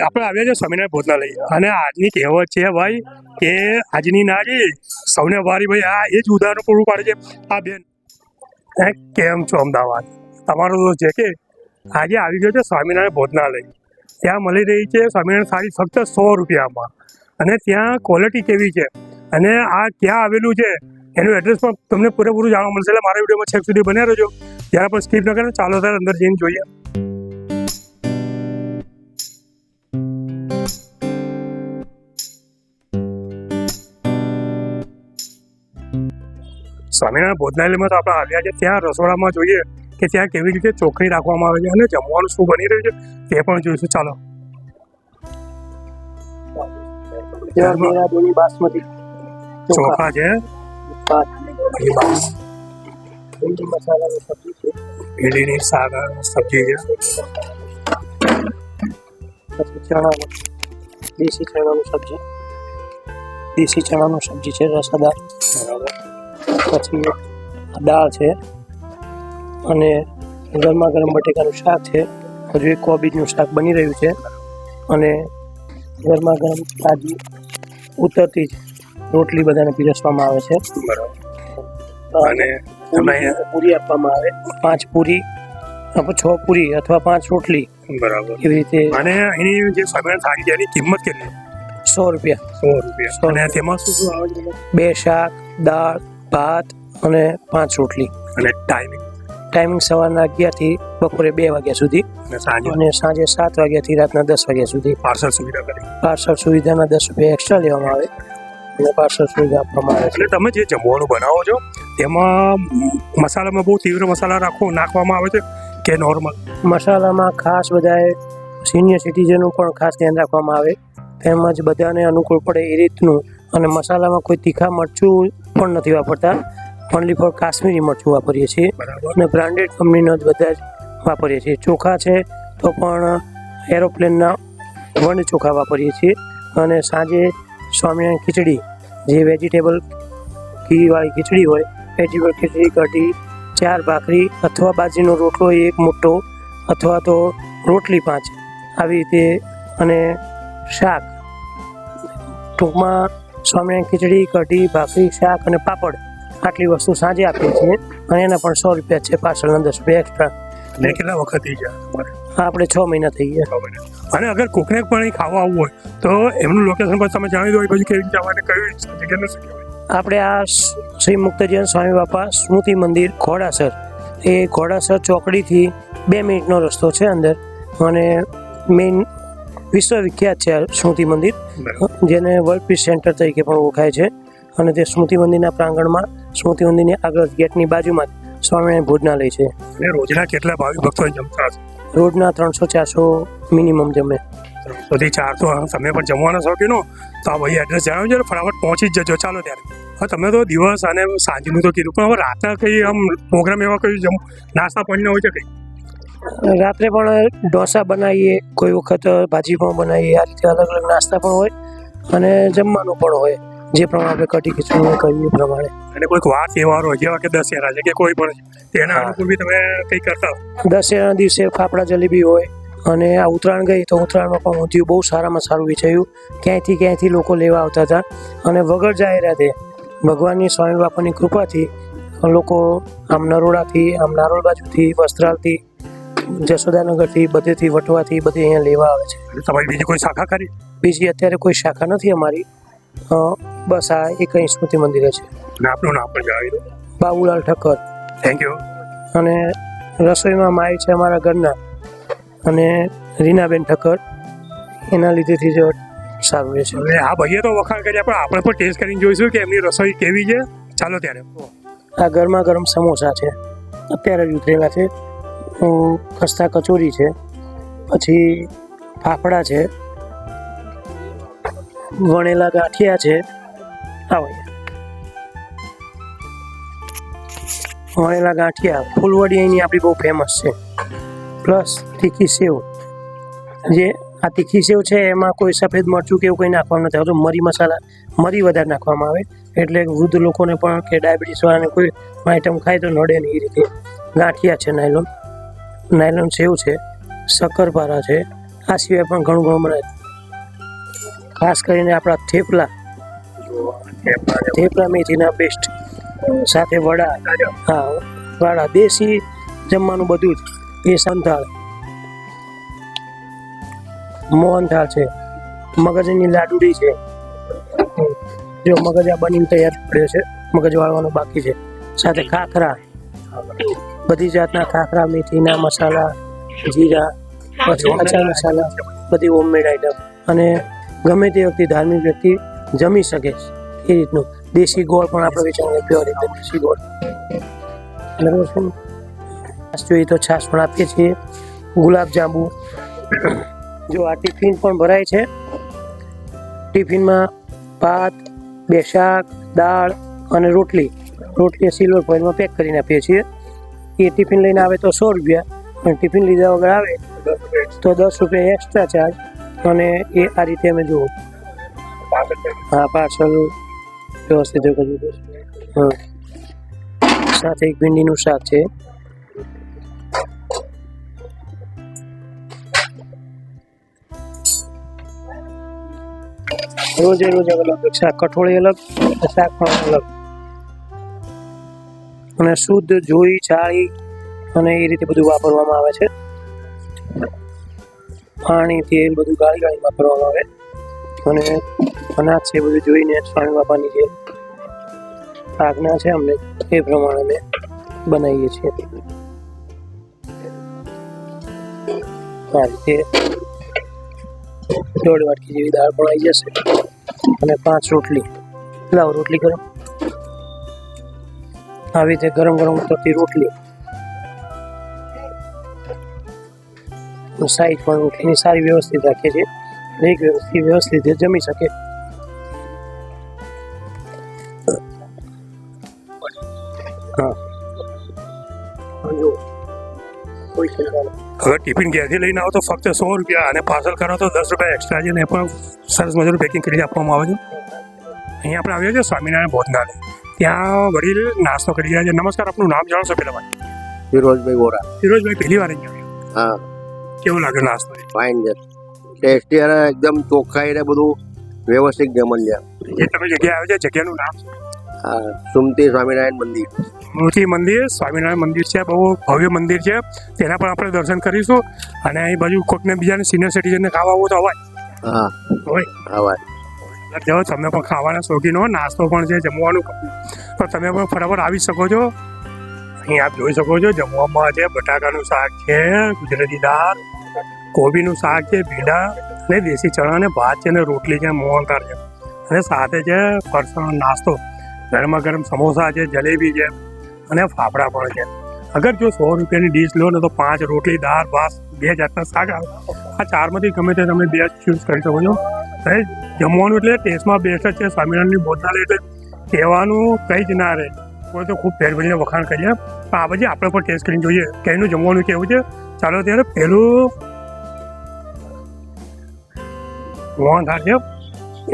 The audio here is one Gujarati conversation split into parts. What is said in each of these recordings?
આપણે આવ્યા છે સ્વામિનારાયણ ભોજનાલય. અને આજની કહેવત છે ભાઈ કે આજની નારી સૌને વારી ભાઈ, આ એ જ ઉદાહરણ પૂરું પાડે છે. આ બેન કેમ છો અમદાવાદ? તમારો દોસ્ત છે કે આજે આવી ગયો છે સ્વામિનારાયણ ભોજનાલય. ત્યાં મળી રહી છે સ્વામિનારાયણ થાળી ફક્ત સો રૂપિયામાં. અને ત્યાં ક્વોલિટી કેવી છે? અને આ ક્યાં આવેલું છે? એનું એડ્રેસ પણ તમને પૂરેપૂરું જાણવા મળશે. એટલે મારા વિડીયોમાં છેક સુધી બન્યા રહેજો. ત્યારે પણ સ્કીપ ન કરે. ચાલો ત્યારે અંદર જઈને જોઈએ. સ્વામિનારાયણ ભોજનાલયમાં તો આપણે આવ્યા છે. ત્યાં રસોડામાં જોઈએ કે ત્યાં કેવી રીતે ચોખ્ખાઈ રાખવામાં આવે છે અને જમવાનું શું બની રહ્યું છે તે પણ જોઈશું. ચાલો. બાસમતી ચોખા છે. ભીંડીની શાક સબ્જી છે. પછી ચણાનું દેશી ચણાનું સબ્જી. દેશી ચણાનું સબ્જી છે રસાદાર. પછી દાળ છે અને ગરમા ગરમ બટેકાનું શાક છે. હજુ એક કોબીજનું શાક બની રહ્યું છે અને ગરમા ગરમ તાજી ઉતરતી જ રોટલી બધાને પીરસવામાં આવે છે. બરાબર. અને પૂરી આપવામાં આવે. પાંચ પૂરી અથવા છ પૂરી અથવા પાંચ રોટલી બરાબર. એવી રીતે અને એની જે સામે થાળી છે એની કિંમત કેટલી? સો રૂપિયા. સો રૂપિયા. અને તેમાં શું શું આવે છે? બે શાક દાળ ભાત અને પાંચ રોટલી. અને ટાઈમિંગ ટાઈમિંગ સવારના અગિયારથી બપોરે બે વાગ્યા સુધી અને સાંજે? અને સાંજે સાત વાગ્યાથી રાતના દસ વાગ્યા સુધી. પાર્સલ સુવિધા કરી. પાર્સલ સુવિધાના દસ રૂપિયા એક્સ્ટ્રા લેવામાં આવે. અને પાર્સલ સુવિધા આપવામાં આવે એટલે તમે જે જમવાનું બનાવો છો તેમાં મસાલામાં બહુ તીવ્ર મસાલા રાખો નાખવામાં આવે છે કે નોર્મલ મસાલામાં ખાસ બધાએ સિનિયર સિટીઝનનું પણ ખાસ ધ્યાન રાખવામાં આવે. તેમજ બધાને અનુકૂળ પડે એ રીતનું. અને મસાલામાં કોઈ તીખા મરચું પણ નથી વાપરતા. ઓનલી ફોર કાશ્મીરી મરચું વાપરીએ છીએ. અને બ્રાન્ડેડ કંપનીના જ બધા જ વાપરીએ છીએ. ચોખા છે તો પણ એરોપ્લેનના વન ચોખા વાપરીએ છીએ. અને સાંજે સ્વામિનારાયણ ખીચડી જે વેજીટેબલ ઘીવાળી ખીચડી હોય વેજીટેબલ ખીચડી કઢી ચાર ભાખરી અથવા બાજરીનો રોટલો એક મોટો અથવા તો રોટલી પાંચ. આવી રીતે અને શાક ટૂંકમાં સ્વામિનારાયણ ખીચડી કઢી ભાખરી શાક અને પાપડ આટલી વસ્તુ સાંજે આપીએ છીએ અને એના પણ સો રૂપિયા છે પાર્સલના દસ રૂપિયા એક્સ્ટ્રા અને કેટલા વખત થઈ ગયા તમારે? આપણે છ મહિના થઈ ગયા. અને અગર કોકને પણ ખાવા આવવું હોય તો એમનું લોકેશન પર તમે જાણી દો એ બાજુ કેવી રીતે આવવાને કઈ જગ્યાને શું કહેવાય આપણે આ શ્રી મુક્તજીવન સ્વામી બાપા સ્મૃતિ મંદિર ઘોડાસર. એ ઘોડાસર ચોકડીથી બે મિનિટનો રસ્તો છે અંદર. અને મેઇન વિશ્વવિખ્યાત છે આ સ્મૃતિ મંદિર. જેને વર્લ્ડ પીસ સેન્ટર તરીકે પણ ઓળખાય છે. અને તે સ્મૃતિ મંદિરના પ્રાંગણમાં સ્મૃતિ મંદિરની આગળ ગેટની બાજુમાં જ સ્વામિનારાયણ ભોજનાલય છે. અને રોજના કેટલા ભાવિક ભક્તો જમતા હશે? રોજના ત્રણસો ચારસો મિનિમમ જમે. સુધી ચાર તો તમે પણ જમવાના શોખીનો તો આ ભાઈ એડ્રેસ જણાવજો ને ફટાફટ પહોંચી જ જજો. ચાલો ત્યારે. હા તમે તો દિવસ અને સાંજનું તો કીધું પણ હવે રાતના કઈ આમ પ્રોગ્રામ એવા કઈ જમ નાસ્તા પાણીના હોય છે કઈ? રાત્રે પણ ઢોસા બનાવીએ કોઈ વખત ભાજી પણ બનાવીએ આ રીતે અલગ અલગ નાસ્તા પણ હોય અને જમવાનું પણ હોય જે પ્રમાણે આપણે કઢી ખીચડી કહીએ એ પ્રમાણે. અને કોઈક વાર તહેવાર હોય જેવા કે દશેરા છે કે કોઈ પણ એના. અનુકૂળ બી તમે કંઈ કરતા દશેરાના દિવસે ફાફડા જલેબી હોય અને આ ઉત્તરાયણ ગઈ તો ઉત્તરાયણમાં પણ ઊંધિયું બહુ સારામાં સારું વેચાયું ક્યાંયથી ક્યાંયથી લોકો લેવા આવતા હતા અને વગર જાહેરાતે ભગવાનની સ્વામી બાપાની કૃપાથી લોકો આમ નરોડાથી આમ નારોલ બાજુથી વસ્ત્રાલથી જશોદાનગરથી બધેથી વટવાથી બધે અહીંયા લેવા આવે છે. તમારી બીજી કોઈ શાખા ખરી બીજી અત્યારે કોઈ શાખા નથી અમારી. અ, બસ આ એક અહીં સ્મૃતિ મંદિરે છે. અને આપનું નામ પણ જણાવી દો. બાબુલાલ ઠક્કર. થેન્ક યુ અને રસોઈમાં માય છે અમારા ઘરના. અને રીનાબેન ઠક્કર. એના લીધેથી જ સારું રહે છે હવે આ ભાઈએ તો વખાણ કર્યા પણ આપણે પણ ટેસ્ટ કરીને જોઈશું કે એમની રસોઈ કેવી છે. ચાલો ત્યારે. આ ગરમા ગરમ સમોસા છે. અત્યારે જ ઉતરેલા છે. ખસ્તા કચોરી છે, પછી ફાફડા છે, વણેલા ગાંઠિયા છે, આવો વણેલા ગાંઠિયા, ફૂલવડી અહીંની આપણી બહુ ફેમસ છે. પ્લસ તીખી સેવ. જે આ તીખી સેવ છે, એમાં કોઈ સફેદ મરચું કે એવું કંઈ નાખવાનું નથી આવતું. મરી મસાલા, મરી વધારે નાખવામાં આવે. એટલે વૃદ્ધ લોકોને પણ કે ડાયાબિટીસ વાળાને કોઈ આઈટમ ખાય તો નડે નહીં એ રીતે. ગાંઠિયા છે નાયલોન નાયલોન સેવ છે. શક્કરપારા છે. આ સિવાય પણ ઘણું ઘણું બનાવે ખાસ કરીને આપણા થેપલા. થેપલા મેથીના બેસ્ટ સાથે વડા. હા, વડા. દેશી જમવાનું બધું જ. એ સંથાળ. મોહનથાળ છે. મગજની લાડુડી છે. જો મગજ આ બનીને તૈયાર પડ્યો છે, મગજ વાળવાનું બાકી છે. સાથે ખાખરા. બધી જાતના ખાખરા મેથીના મસાલા જીરા પછી અચાર મસાલા બધી હોમમેડ આઈટમ અને ગમે તે વ્યક્તિ ધાર્મિક વ્યક્તિ જમી શકે છે એ રીતનું. દેશી ગોળ પણ આપણે વેચાણ પ્યોર રીતે દેશી ગોળ. બરાબર છે? છાશ જોઈએ તો છાશ પણ આપીએ છીએ. ગુલાબ જાંબુ. જો આ ટિફિન પણ ભરાય છે. ટિફિનમાં ભાત બે શાક દાળ અને રોટલી. રોટલી સિલ્વર ફોઇલમાં પેક કરીને આપીએ છીએ. એ ટિફિન લઈને આવે તો સો રૂપિયા. અને ટિફિન લીધા વગર આવે તો દસ રૂપિયા એક્સ્ટ્રા ચાર્જ અને એ આ રીતે અમે જુઓ. હા, પાર્સલ વ્યવસ્થિત કરવું હા. સાથે એક ભીંડીનું શાક છે. રોજે રોજ અલગ અલગ શાક. કઠોળી અલગ, શાક પણ અલગ. અને શુદ્ધ જોઈ, ચાળી અને એ રીતે બધું વાપરવામાં આવે છે. પાણી, તેલ બધું ગાળી ગાળી વાપરવામાં આવે. અને અનાજ છે બધું જોઈને સ્વામી બાપાની જે આજ્ઞા છે અમને, એ પ્રમાણે અમે બનાવીએ છીએ. આ રીતે દોઢ વાટકી જેવી દાળ પણ આવી જશે. અને પાંચ રોટલી. લાવ રોટલી કરો આવી રીતે ગરમ ગરમ થતી રોટલી. સાઈઝ પણ રોટલીની સારી વ્યવસ્થિત રાખીએ છીએ એક વ્યવસ્થિત વ્યવસ્થિત જમી શકે. હવે ટિફિન ઘેરથી લઈને આવો તો ફક્ત સો રૂપિયા અને પાર્સલ કરો તો દસ રૂપિયા એક્સ્ટ્રા છે ને પણ સરસ મજાનું પેકિંગ કરી આપવામાં આવે છે. અહીંયા આપણે આવ્યો છે સ્વામિનારાયણ ભોજનાલય. ત્યાં વડીલ નાસ્તો કરી રહ્યા છે. નમસ્કાર આપનું નામ જણાવશો પેલા ભાઈ? ફિરોજભાઈ વોરા. ફિરોજભાઈ પહેલી વાર અહીંયા આવ્યા. હા. કેવું લાગ્યો નાસ્તો? ફાઇન છે. ટેસ્ટી અને એકદમ ચોખ્ખાઈ ને બધું વ્યવસ્થિત જમણ છે જે તમે જગ્યા આવ્યા છે? જગ્યાનું નામ? હા સુમતી સ્વામિનારાયણ મંદિર. મૂર્તિ મંદિર સ્વામિનારાયણ મંદિર છે બહુ ભવ્ય મંદિર છે. તેના પણ આપણે દર્શન કરીશું. અને અહીં બાજુ કોઈકને બીજાને સિનિયર સિટીઝનને ખાવા આવું તો અવાય. હા. હોય આવા જો તમે પણ ખાવાના શોખીન હો, નાસ્તો પણ છે, જમવાનું પણ. તો તમે પણ ફટાફટ આવી શકો છો. અહીં આપ જોઈ શકો છો, જમવામાં છે બટાકાનું શાક છે, ગુજરાતી દાળ, કોબીનું શાક છે, ભીંડા અને દેશી ચણા અને ભાત છે અને રોટલી છે, મોહનથાળ છે. અને સાથે છે ફરસાણ નાસ્તો ગરમા ગરમ સમોસા છે, જલેબી છે અને ફાફડા પણ છે. અગર જો સો રૂપિયાની ડીશ લો ને તો પાંચ રોટલી, દાળ, ભાત બે જાતના શાક આવે. આ ચારમાંથી ગમે તે તમે બે ચૂઝ કરી શકો છો. અને જમવાનું એટલે ટેસ્ટમાં બેસ્ટ જ છે. સ્વામિનારાયણની ભોજનાલય એટલે કહેવાનું કંઈ જ ના રહે. કોઈ તો ખૂબ પેટ વખાણ કરીએ. પણ આ પછી આપણે પણ ટેસ્ટ કરીને જોઈએ. કઈનું જમવાનું કેવું છે? ચાલો ત્યારે પહેલું મોહન થાળ છે.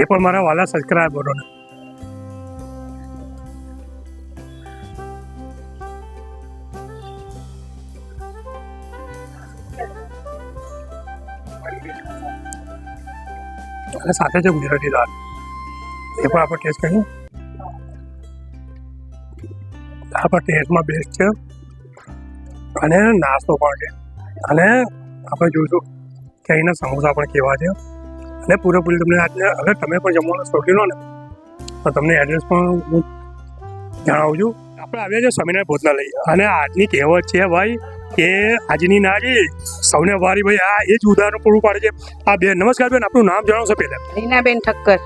એ પણ મારા વાલા સબસ્ક્રાઈબરોને અને સાથે છે ગુજરાતી દાળ. એ પણ આપણે ટેસ્ટ કરીએ. આપણા ટેસ્ટમાં બેસ્ટ છે. અને નાસ્તો પણ છે. અને આપણે જોઈશું કે અહીંના સમોસા પણ કેવા છે. અને પૂરેપૂરી તમને આજે, અગર તમે પણ જમવાનો શોખીન ને, તો તમને એડ્રેસ પણ હું જણાવું છું. આપણે આવ્યા છે સ્વામિનારાયણ ભોજનાલય. અને આજની કહેવત છે ભાઈ કે આજની નારી સૌને વારી ભાઈ આ એ જ ઉદાહરણ પૂરું પાડે છે. આ બેન નમસ્કાર બેન આપણું નામ જણાવશો પહેલા? રીનાબેન ઠક્કર.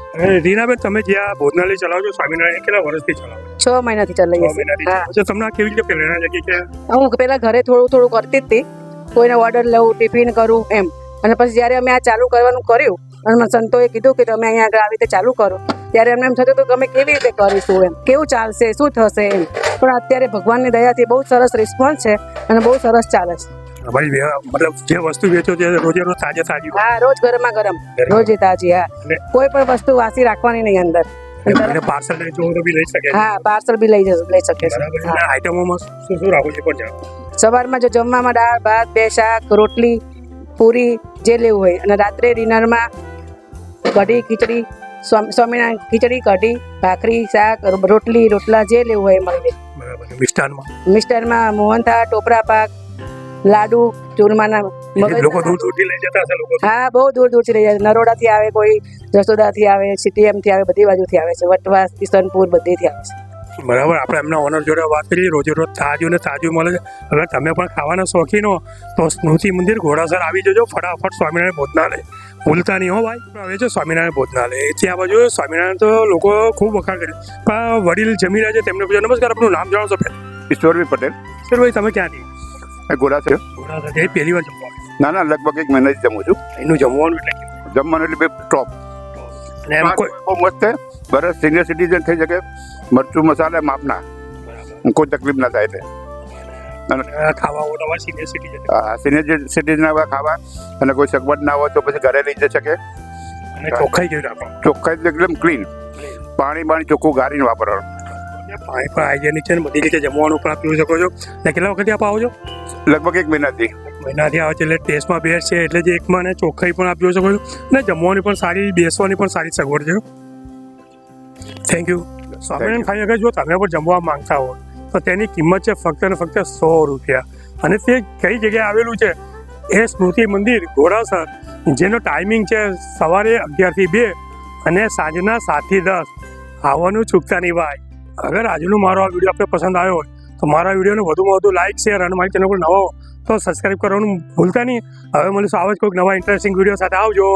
રીનાબેન તમે જે આ ભોજનાલય ચલાવો છો સ્વામિનારાયણ કેટલા વર્ષથી ચલાવો છો? મહિનાથી ચલાવીએ છ મહિનાથી હા. ચલાવો છો. તમને કેવી રીતે પ્રેરણા લાગી કે હું પહેલા ઘરે થોડું થોડું કરતી જ હતી. કોઈને ઓર્ડર લઉં ટિફિન કરું એમ. અને પછી જ્યારે અમે આ ચાલુ કરવાનું કર્યું અને સંતોએ કીધું કે તમે અહીંયા આગળ આવી રીતે ચાલુ કરો. ત્યારે અમને એમ થતું હતું કે અમે કેવી રીતે કરીશું એમ? કેવું ચાલશે? શું થશે એમ? પણ અત્યારે ભગવાનની દયાથી બહુ સરસ રિસ્પોન્સ છે અને બહુ સરસ ચાલે છે. ભાઈ મતલબ જે વસ્તુ વેચો તે રોજે રોજ તાજે તાજી હા રોજ ગરમા ગરમ. રોજ તાજી હા. કોઈ પણ વસ્તુ વાસી રાખવાની નહીં અંદર. પાર્સલ લઈ જવું બી લઈ શકે હા પાર્સલ બી લઈ જશે લઈ શકે છે. બરાબર છે. હા. અને આઈટમોમાં શું શું રાખો છો પણ સવારમાં જો જમવામાં દાળ ભાત બે શાક રોટલી પૂરી જે લેવું હોય. અને રાત્રે ડિનરમાં કઢી ખીચડી સ્વામ- સ્વામિનારાયણ ખીચડી કઢી ભાખરી શાક રોટલી રોટલા જે લેવું હોય મળી બરાબર. મિષ્ટાનમાં મિષ્ટાનમાં મોહનથાળ ટોપરા પાક લાડુ ચૂરમાના લોકો દૂર દૂરથી લઈ જતા હશે લોકો? હા બહુ દૂર દૂરથી લઈ જાય નરોડાથી આવે કોઈ જસોદાથી આવે સીટીએમથી આવે બધી બાજુથી આવે છે. વટવા કિશનપુર બધીથી આવે છે. બરાબર. આપણે એમના ઓનર જોડે વાત કરીએ. રોજે રોજ તાજું ને તાજું મળે છે. અગર તમે પણ ખાવાના શોખીન હો તો સ્મૃતિ મંદિર ઘોડાસર આવી જજો. ફટાફટ સ્વામિનારાયણ ભોજનાલય. ભૂલતા નહીં હો ભાઈ. હવે છે સ્વામિનારાયણ ભોજનાલય આ બાજુ સ્વામિનારાયણ તો લોકો ખૂબ વખાણ કરે પણ વડીલ જમી રહ્યા છે તેમને પૂછ્યું નમસ્કાર આપનું નામ જણાવશો પહેલાં? ઈશ્વરભાઈ પટેલ. ઈશ્વરભાઈ ભાઈ તમે ક્યાંથી ગોડા છે. ઘોડાસર એ પહેલી વાર જમવા ના ના લગભગ એક મહિનાથી જમું છું. એનું જમવાનું એટલે જમવાનું એટલે બે ટોપ અને એમ કોઈ બહુ મસ્ત છે. બરસ સિનિયર સિટીઝન થઈ શકે. મરચું મસાલા માપના. કોઈ તકલીફ ના થાય એટલે. અ, ખાવા તમારે સિનિયર સિટીઝન સિનિયર સિટીઝન ખાવા અને કોઈ સગવડ ના હોય તો પછી ઘરે લઈ જઈ શકે. અને ચોખ્ખાઈ જોઈ રાખો. ચોખ્ખાઈ એકદમ ક્લીન પાણી બાણી ચોખ્ખું ગારીને વાપરવાનું. પાણી પણ હાઇજેનિક છે ને બધી રીતે જમવાનું પણ આપ પીવી શકો છો. ને કેટલા વખતે આપ આવો છો? લગભગ એક મહિનાથી. મહિનાથી આવે છે એટલે ટેસ્ટમાં બેસ્ટ છે એટલે જે એકમાં ને ચોખ્ખાઈ પણ આપી શકો છો. ને જમવાની પણ સારી બેસવાની પણ સારી સગવડ છે. થેન્ક યુ સ્વામિનારાયણ ખાઈ અગર જો તમે પણ જમવા માંગતા હો. તો તેની કિંમત છે ફક્ત ને ફક્ત સો રૂપિયા. અને તે કઈ જગ્યાએ આવેલું છે? એ સ્મૃતિ મંદિર, ઘોડાસર, જેનો ટાઈમિંગ છે સવારે અગિયારથી બે અને સાંજના સાતથી દસ. આવવાનું ચૂકતા નહીં ભાઈ. અગર આજનો મારો આ વીડિયો આપણે પસંદ આવ્યો હોય, તો મારા વિડીયોને વધુમાં વધુ લાઇક શેર અને મારી ચેનલ પર નવો તો સબસ્ક્રાઈબ કરવાનું ભૂલતા નહીં. હવે મળીશું આવા જ કોઈક નવા ઇન્ટરેસ્ટિંગ વીડિયો સાથે. આવજો!